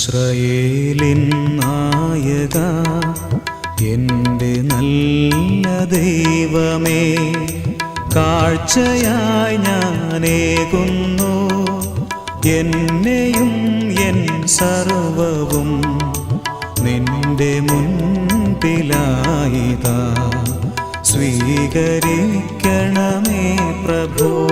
ഇസ്രയേലിൻ നായക എന്റെ നല്ല ദൈവമേ കാഴ്ചയായി ഞാനേകുന്നു. എന്നെയും എൻ സർവവും നിന്റെ മുൻപിലായിതാ. സ്വീകരിക്കണമേ പ്രഭോ.